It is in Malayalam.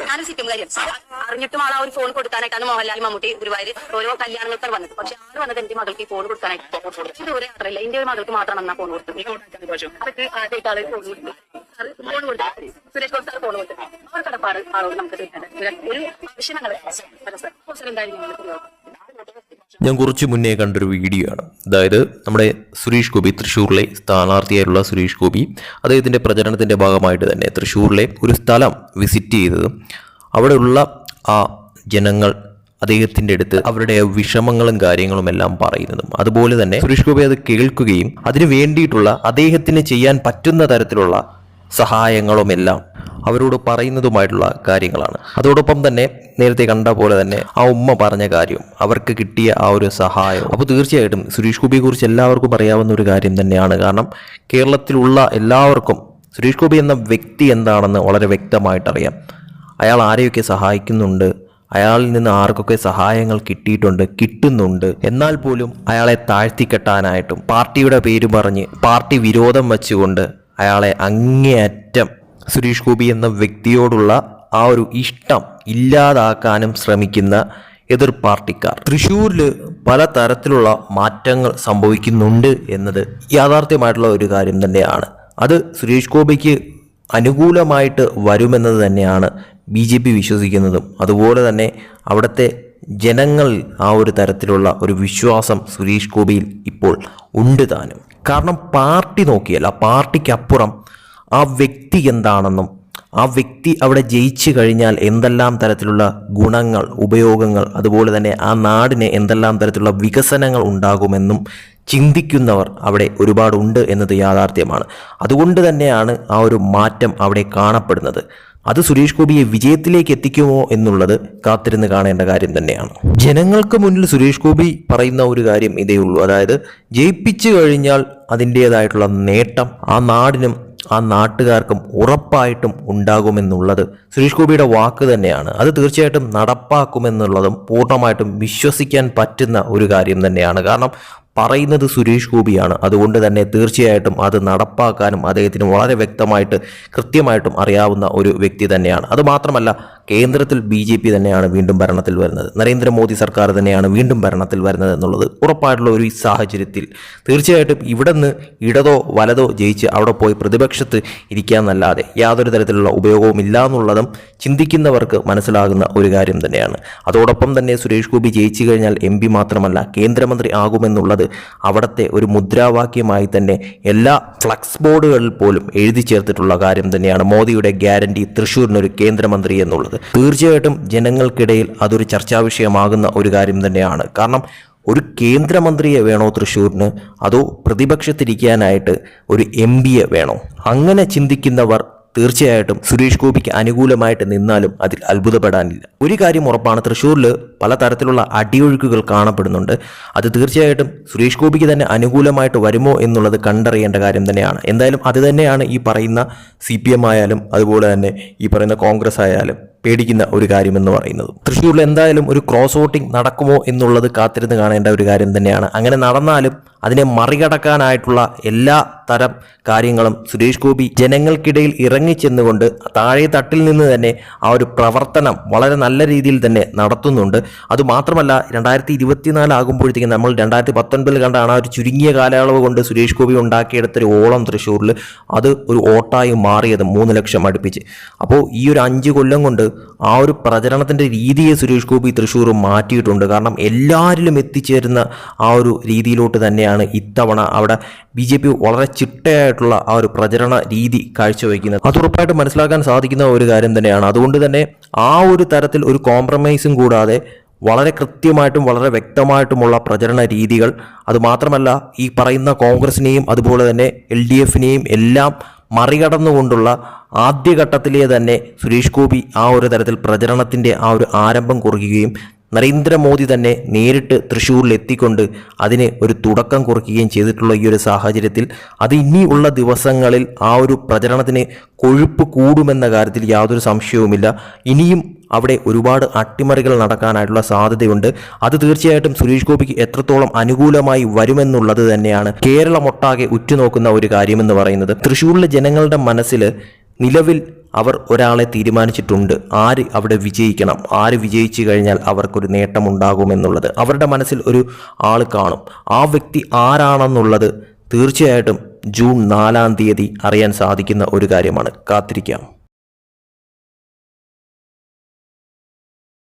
ഞാനും സിറ്റും കാര്യം അറിഞ്ഞിട്ടും ആൾ ആ ഒരു ഫോൺ കൊടുക്കാനായിട്ടാണ് മോഹൻലാൽ മമ്മൂട്ടി ഗുരുവായൂർ ഓരോ കല്യാണങ്ങൾക്ക് വന്നത്. പക്ഷെ ആര് വന്നത് എന്റെ മകൾക്ക് ഈ ഫോൺ കൊടുക്കാനായിട്ട്. ദൂരെ യാത്രയില്ല എന്റെ ഒരു മകൾക്ക് മാത്രമാണ് എന്നാ ഫോൺ കൊടുത്തത്. അവർക്ക് ആദ്യമായിട്ട് ആൾ ഫോൺ കൊടുത്തു. ഫോൺ കൊടുത്തു. സുരേഷ് ഗോപി സാർ ഫോൺ കൊടുത്തു. അവർ കടപ്പാട് ആളോട് നമുക്ക് തീർക്കേണ്ടത് ഒരു ആവശ്യം ഞങ്ങൾ എന്തായാലും ഞങ്ങൾ ഞാൻ കുറച്ച് മുന്നേ കണ്ടൊരു വീഡിയോ ആണ്. അതായത് നമ്മുടെ സുരേഷ് ഗോപി തൃശ്ശൂരിലെ സ്ഥാനാർത്ഥിയായിട്ടുള്ള സുരേഷ് ഗോപി അദ്ദേഹത്തിന്റെ പ്രചരണത്തിന്റെ ഭാഗമായിട്ട് തന്നെ തൃശ്ശൂരിലെ ഒരു സ്ഥലം വിസിറ്റ് ചെയ്തത്. അവിടെയുള്ള ആ ജനങ്ങൾ അദ്ദേഹത്തിന്റെ അടുത്ത് അവരുടെ വിഷമങ്ങളും കാര്യങ്ങളും എല്ലാം പറയുന്നതും. അതുപോലെ തന്നെ സുരേഷ് ഗോപി അത് കേൾക്കുകയും അതിന് വേണ്ടിയിട്ടുള്ള അദ്ദേഹത്തിന് ചെയ്യാൻ പറ്റുന്ന തരത്തിലുള്ള സഹായങ്ങളുമെല്ലാം അവരോട് പറയുന്നതുമായിട്ടുള്ള കാര്യങ്ങളാണ്. അതോടൊപ്പം തന്നെ നേരത്തെ കണ്ട പോലെ തന്നെ ആ ഉമ്മ പറഞ്ഞ കാര്യം അവർക്ക് കിട്ടിയ ആ ഒരു സഹായം. അപ്പോൾ തീർച്ചയായിട്ടും സുരേഷ് ഗോപിയെ കുറിച്ച് എല്ലാവർക്കും അറിയാവുന്ന ഒരു കാര്യം തന്നെയാണ്. കാരണം കേരളത്തിലുള്ള എല്ലാവർക്കും സുരേഷ് ഗോപി എന്ന വ്യക്തി എന്താണെന്ന് വളരെ വ്യക്തമായിട്ടറിയാം. അയാൾ ആരെയൊക്കെ സഹായിക്കുന്നുണ്ട് അയാളിൽ നിന്ന് ആർക്കൊക്കെ സഹായങ്ങൾ കിട്ടിയിട്ടുണ്ട് കിട്ടുന്നുണ്ട്. എന്നാൽ പോലും അയാളെ താഴ്ത്തിക്കെട്ടാനായിട്ടും പാർട്ടിയുടെ പേര് പറഞ്ഞ് പാർട്ടി വിരോധം വെച്ചുകൊണ്ട് അയാളെ അങ്ങേയറ്റം സുരേഷ് ഗോപി എന്ന വ്യക്തിയോടുള്ള ആ ഒരു ഇഷ്ടം ഇല്ലാതാക്കാനും ശ്രമിക്കുന്ന എതിർ പാർട്ടിക്കാർ. തൃശ്ശൂരിൽ പല തരത്തിലുള്ള മാറ്റങ്ങൾ സംഭവിക്കുന്നുണ്ട് എന്നത് യാഥാർത്ഥ്യമായിട്ടുള്ള ഒരു കാര്യം തന്നെയാണ്. അത് സുരേഷ് ഗോപിക്ക് അനുകൂലമായിട്ട് വരുമെന്നത് തന്നെയാണ് ബി ജെ പി വിശ്വസിക്കുന്നതും. അതുപോലെ തന്നെ അവിടുത്തെ ജനങ്ങൾ ആ ഒരു തരത്തിലുള്ള ഒരു വിശ്വാസം സുരേഷ് ഗോപിയിൽ ഇപ്പോൾ ഉണ്ട് താനും. കാരണം പാർട്ടി നോക്കിയല്ല പാർട്ടിക്കപ്പുറം ആ വ്യക്തി എന്താണെന്നും ആ വ്യക്തി അവിടെ ജയിച്ചു കഴിഞ്ഞാൽ എന്തെല്ലാം തരത്തിലുള്ള ഗുണങ്ങൾ ഉപയോഗങ്ങൾ അതുപോലെ തന്നെ ആ നാടിന് എന്തെല്ലാം തരത്തിലുള്ള വികസനങ്ങൾ ഉണ്ടാകുമെന്നും ചിന്തിക്കുന്നവർ അവിടെ ഒരുപാടുണ്ട് എന്നത് യാഥാർത്ഥ്യമാണ്. അതുകൊണ്ട് തന്നെയാണ് ആ ഒരു മാറ്റം അവിടെ കാണപ്പെടുന്നത്. അത് സുരേഷ് ഗോപിയെ വിജയത്തിലേക്ക് എത്തിക്കുമോ എന്നുള്ളത് കാത്തിരുന്ന് കാണേണ്ട കാര്യം തന്നെയാണ്. ജനങ്ങൾക്ക് മുന്നിൽ സുരേഷ് ഗോപി പറയുന്ന ഒരു കാര്യം ഇതേ ഉള്ളൂ. അതായത് ജയിപ്പിച്ചു കഴിഞ്ഞാൽ അതിന്റേതായിട്ടുള്ള നേട്ടം ആ നാടിനും ആ നാട്ടുകാർക്കും ഉറപ്പായിട്ടും ഉണ്ടാകുമെന്നുള്ളത് സുരേഷ് ഗോപിയുടെ വാക്ക് തന്നെയാണ്. അത് തീർച്ചയായിട്ടും നടപ്പാക്കുമെന്നുള്ളതും പൂർണമായിട്ടും വിശ്വസിക്കാൻ പറ്റുന്ന ഒരു കാര്യം തന്നെയാണ്. കാരണം പറയുന്നത് സുരേഷ് ഗോപിയാണ്. അതുകൊണ്ട് തന്നെ തീർച്ചയായിട്ടും അത് നടപ്പാക്കാനും അദ്ദേഹത്തിന് വളരെ വ്യക്തമായിട്ട് കൃത്യമായിട്ടും അറിയാവുന്ന ഒരു വ്യക്തി തന്നെയാണ്. അതുമാത്രമല്ല കേന്ദ്രത്തിൽ ബി ജെ പി തന്നെയാണ് വീണ്ടും ഭരണത്തിൽ വരുന്നത്. നരേന്ദ്രമോദി സർക്കാർ തന്നെയാണ് വീണ്ടും ഭരണത്തിൽ വരുന്നത് എന്നുള്ളത് ഉറപ്പായിട്ടുള്ള ഒരു സാഹചര്യത്തിൽ. തീർച്ചയായിട്ടും ഇവിടെ നിന്ന് ഇടതോ വലതോ ജയിച്ച് അവിടെ പോയി പ്രതിപക്ഷത്ത് ഇരിക്കാമെന്നല്ലാതെ യാതൊരു തരത്തിലുള്ള ഉപയോഗവും ഇല്ല എന്നുള്ളതും ചിന്തിക്കുന്നവർക്ക് മനസ്സിലാകുന്ന ഒരു കാര്യം തന്നെയാണ്. അതോടൊപ്പം തന്നെ സുരേഷ് ഗോപി ജയിച്ചു കഴിഞ്ഞാൽ എം പി മാത്രമല്ല കേന്ദ്രമന്ത്രി ആകുമെന്നുള്ളത് അവിടുത്തെ ഒരു മുദ്രാവാക്യമായി തന്നെ എല്ലാ ഫ്ലക്സ് ബോർഡുകളിൽ പോലും എഴുതി ചേർത്തിട്ടുള്ള കാര്യം തന്നെയാണ് മോദിയുടെ ഗ്യാരണ്ടി തൃശ്ശൂരിനൊരു കേന്ദ്രമന്ത്രി എന്നുള്ളത്. തീർച്ചയായിട്ടും ജനങ്ങൾക്കിടയിൽ അതൊരു ചർച്ചാ വിഷയമാകുന്ന ഒരു കാര്യം തന്നെയാണ്. കാരണം ഒരു കേന്ദ്രമന്ത്രിയെ വേണോ തൃശ്ശൂരിന്? അതോ പ്രതിപക്ഷത്തിരിക്കാനായിട്ട് ഒരു എം പിയെ വേണോ? അങ്ങനെ ചിന്തിക്കുന്നവർ തീർച്ചയായിട്ടും സുരേഷ് ഗോപിക്ക് അനുകൂലമായിട്ട് നിന്നാലും അതിൽ അത്ഭുതപ്പെടാനില്ല. ഒരു കാര്യം ഉറപ്പാണ് തൃശ്ശൂരിൽ പലതരത്തിലുള്ള അടിയൊഴുക്കുകൾ കാണപ്പെടുന്നുണ്ട്. അത് തീർച്ചയായിട്ടും സുരേഷ് ഗോപിക്ക് തന്നെ അനുകൂലമായിട്ട് വരുമോ എന്നുള്ളത് കണ്ടറിയേണ്ട കാര്യം തന്നെയാണ്. എന്തായാലും അത് തന്നെയാണ് ഈ പറയുന്ന സി പി എം ആയാലും അതുപോലെ തന്നെ ഈ പറയുന്ന കോൺഗ്രസ് ആയാലും പേടിക്കുന്ന ഒരു കാര്യമെന്ന് പറയുന്നത്. തൃശ്ശൂരിൽ എന്തായാലും ഒരു ക്രോസ് വോട്ടിംഗ് നടക്കുമോ എന്നുള്ളത് കാത്തിരുന്ന് കാണേണ്ട ഒരു കാര്യം തന്നെയാണ്. അങ്ങനെ നടന്നാലും അതിനെ മറികടക്കാനായിട്ടുള്ള എല്ലാ തരം കാര്യങ്ങളും സുരേഷ് ഗോപി ജനങ്ങൾക്കിടയിൽ ഇറങ്ങിച്ചെന്നുകൊണ്ട് താഴെ തട്ടിൽ നിന്ന് തന്നെ ആ ഒരു പ്രവർത്തനം വളരെ നല്ല രീതിയിൽ തന്നെ നടത്തുന്നുണ്ട്. അതുമാത്രമല്ല രണ്ടായിരത്തി ഇരുപത്തിനാല് ആകുമ്പോഴത്തേക്കും നമ്മൾ രണ്ടായിരത്തി പത്തൊൻപതിൽ കണ്ടാണ് ആ ഒരു ചുരുങ്ങിയ കാലയളവ് കൊണ്ട് സുരേഷ് ഗോപി ഉണ്ടാക്കിയെടുത്തൊരു ഓളം തൃശ്ശൂരിൽ അത് ഒരു ഓട്ടായി മാറിയത് മൂന്ന് ലക്ഷം അടുപ്പിച്ച്. അപ്പോൾ ഈ ഒരു അഞ്ച് കൊല്ലം കൊണ്ട് ആ ഒരു പ്രചരണത്തിന്റെ രീതിയെ സുരേഷ് ഗോപി തൃശ്ശൂർ മാറ്റിയിട്ടുണ്ട്. കാരണം എല്ലാവരിലും എത്തിച്ചേരുന്ന ആ ഒരു രീതിയിലോട്ട് തന്നെയാണ് ഇത്തവണ അവിടെ ബി ജെ പി വളരെ ചിട്ടയായിട്ടുള്ള ആ ഒരു പ്രചരണ രീതി കാഴ്ചവെക്കുന്നത്. അത് ഉറപ്പായിട്ട് മനസ്സിലാക്കാൻ സാധിക്കുന്ന ഒരു കാര്യം തന്നെയാണ്. അതുകൊണ്ട് തന്നെ ആ ഒരു തരത്തിൽ ഒരു കോംപ്രമൈസും കൂടാതെ വളരെ കൃത്യമായിട്ടും വളരെ വ്യക്തമായിട്ടുമുള്ള പ്രചരണ രീതികൾ അതുമാത്രമല്ല ഈ പറയുന്ന കോൺഗ്രസിനെയും അതുപോലെ തന്നെ എൽ ഡി എഫിനെയും എല്ലാം മറികടന്നുകൊണ്ടുള്ള ആദ്യഘട്ടത്തിലെ തന്നെ സുരേഷ് ഗോപി ആ ഒരു തരത്തിൽ പ്രചരണത്തിന്റെ ആ ഒരു ആരംഭം കുറിക്കുകയും നരേന്ദ്രമോദി തന്നെ നേരിട്ട് തൃശ്ശൂരിൽ എത്തിക്കൊണ്ട് അതിന് ഒരു തുടക്കം കുറിക്കുകയും ചെയ്തിട്ടുള്ള ഈ ഒരു സാഹചര്യത്തിൽ അത് ഇനിയുള്ള ദിവസങ്ങളിൽ ആ ഒരു പ്രചരണത്തിന് കൊഴുപ്പ് കൂടുമെന്ന കാര്യത്തിൽ യാതൊരു സംശയവുമില്ല. ഇനിയും അവിടെ ഒരുപാട് അട്ടിമറികൾ നടക്കാനായിട്ടുള്ള സാധ്യതയുണ്ട്. അത് തീർച്ചയായിട്ടും സുരേഷ് ഗോപിക്ക് എത്രത്തോളം അനുകൂലമായി വരുമെന്നുള്ളത് തന്നെയാണ് കേരളമൊട്ടാകെ ഉറ്റുനോക്കുന്ന ഒരു കാര്യമെന്ന് പറയുന്നത്. തൃശ്ശൂരിലെ ജനങ്ങളുടെ മനസ്സിൽ നിലവിൽ അവർ ഒരാളെ തീരുമാനിച്ചിട്ടുണ്ട്. ആര് അവിടെ വിജയിക്കണം? ആര് വിജയിച്ചു കഴിഞ്ഞാൽ അവർക്കൊരു നേട്ടമുണ്ടാകുമെന്നുള്ളത് അവരുടെ മനസ്സിൽ ഒരു ആൾ കാണും. ആ വ്യക്തി ആരാണെന്നുള്ളത് തീർച്ചയായിട്ടും ജൂൺ നാലാം തീയതി അറിയാൻ സാധിക്കുന്ന ഒരു കാര്യമാണ്. കാത്തിരിക്കാം.